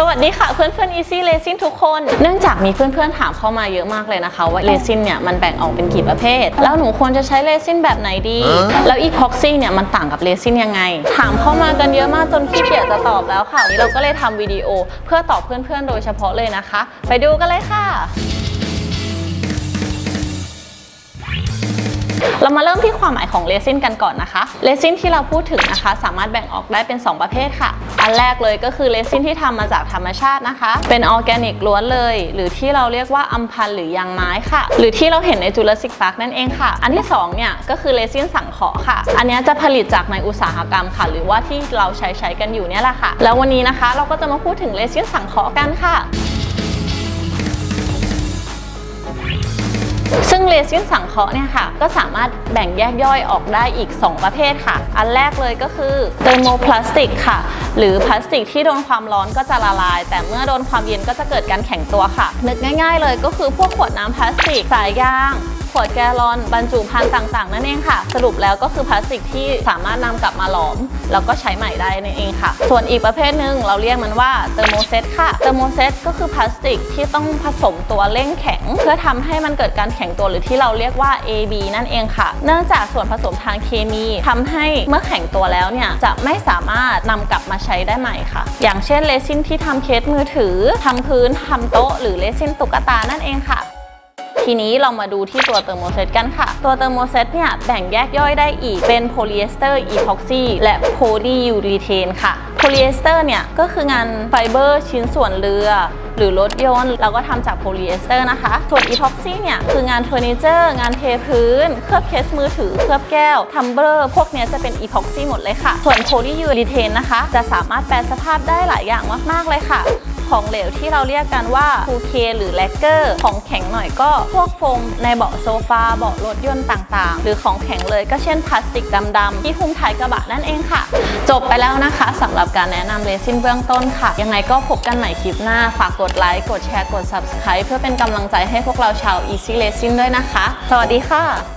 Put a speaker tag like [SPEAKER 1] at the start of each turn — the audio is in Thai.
[SPEAKER 1] สวัสดีค่ะเพื่อนเพื่อน Easy Resin ทุกคน เนื่องจากมีเพื่อนๆถามเข้ามาเยอะมากเลยนะคะ ว่าเรซินเนี่ยมันแบ่งออกเป็นกี่ประเภท แล้วหนูควรจะใช้เรซินแบบไหนดี แล้วอีพ็อกซี่เนี่ยมันต่างกับเรซินยังไง ถามเข้ามากันเยอะมากจนขี้เกียจจะตอบแล้วค่ะวันนี้เราก็เลยทำวิดีโอเพื่อตอบเพื่อนๆโดยเฉพาะเลยนะคะ ไปดูกันเลยค่ะ เรามาเริ่มที่ความหมายของเรซินกันก่อนนะคะเรซินที่เราพูดถึงนะคะ สามารถแบ่งออกได้เป็น 2 ประเภทค่ะ อันแรกเลยก็คือเรซินที่ทำมาจากธรรมชาตินะคะ เป็นออร์แกนิกล้วนเลย หรือที่เราเรียกว่าอัมพันหรือยางไม้ค่ะ หรือที่เราเห็นในจูราสสิกพาร์คนั่นเองค่ะ อันที่ 2 เนี่ย ก็คือเรซินสังเคราะห์ค่ะ อันนี้จะผลิตจากในอุตสาหกรรมค่ะ หรือว่าที่เราใช้ใช้กันอยู่เนี่ยแหละค่ะ แล้ววันนี้นะคะ เราก็จะมาพูดถึงเรซินสังเคราะห์กันค่ะ ซึ่งเรซินสังเคราะห์เนี่ยค่ะ ก็สามารถแบ่งแยกย่อยออกได้อีก 2 ประเภทค่ะ อันแรกเลยก็คือเทอร์โมพลาสติกค่ะ หรือพลาสติกที่โดนความร้อนก็จะละลาย แต่เมื่อโดนความเย็นก็จะเกิดการแข็งตัวค่ะ นึกง่าย ๆ เลยก็คือพวกขวดน้ำพลาสติกสายยาง ขวดแกลลอนบรรจุภัณฑ์ต่างๆ นั่นเองค่ะ สรุปแล้วก็คือพลาสติกที่สามารถนำกลับมาหลอม แล้วก็ใช้ใหม่ได้นั่นเองค่ะ ส่วนอีกประเภทหนึ่งเราเรียกมันว่าเทอร์โมเซตค่ะเทอร์โมเซตก็คือพลาสติกที่ต้องผสมตัวเร่งแข็ง เพื่อทำให้มันเกิดการแข็งตัวหรือที่เราเรียกว่า AB นั่นเองค่ะ เนื่องจากส่วนผสมทางเคมีทำให้เมื่อแข็งตัวแล้วเนี่ยจะไม่สามารถนำกลับมาใช้ได้ใหม่ค่ะ อย่างเช่นเรซินที่ทำเคสมือถือทำพื้นทำโต๊ะ หรือเรซินตุ๊กตานั่นเองค่ะ ทีนี้เรามาดูที่ตัวเทอร์โมเซตกันค่ะ ตัวเทอร์โมเซตเนี่ยแบ่งแยกย่อยได้อีกเป็นโพลีเอสเตอร์อีพ็อกซีและโพลียูรีเทนค่ะ โพลีเอสเตอร์เนี่ยก็คืองานไฟเบอร์ชิ้นส่วนเรือ หรือรถยนต์เราก็ทำจากโพลีเอสเตอร์นะคะส่วนอีพ็อกซี่เนี่ยคืองานเฟอร์นิเจอร์งานเทพื้น เคลือบเคสมือถือ เคลือบแก้วทัมเบอร์พวกนี้จะเป็นอีพ็อกซี่หมดเลยค่ะ ส่วนโพลียูรีเทนนะคะ จะสามารถแปลสภาพได้หลายอย่างมาก ๆ เลยค่ะของเหลวที่เราเรียกกันว่าคูเคหรือแลกเกอร์ของแข็งหน่อยก็พวกโฟมในเบาะโซฟาเบาะรถยนต์ต่างๆ หรือของแข็งเลยก็เช่นพลาสติกดำๆที่หุ้มท้ายกระบะนั่นเองค่ะ จบไปแล้วนะคะสำหรับการแนะนำเรซินเบื้องต้นค่ะ ยังไงก็พบกันใหม่คลิปหน้าฝากกดดไลค์ กดแชร์ กด Subscribe เพื่อเป็นกำลังใจให้พวกเราชาว Easy Racing ด้วยนะคะ สวัสดีค่ะ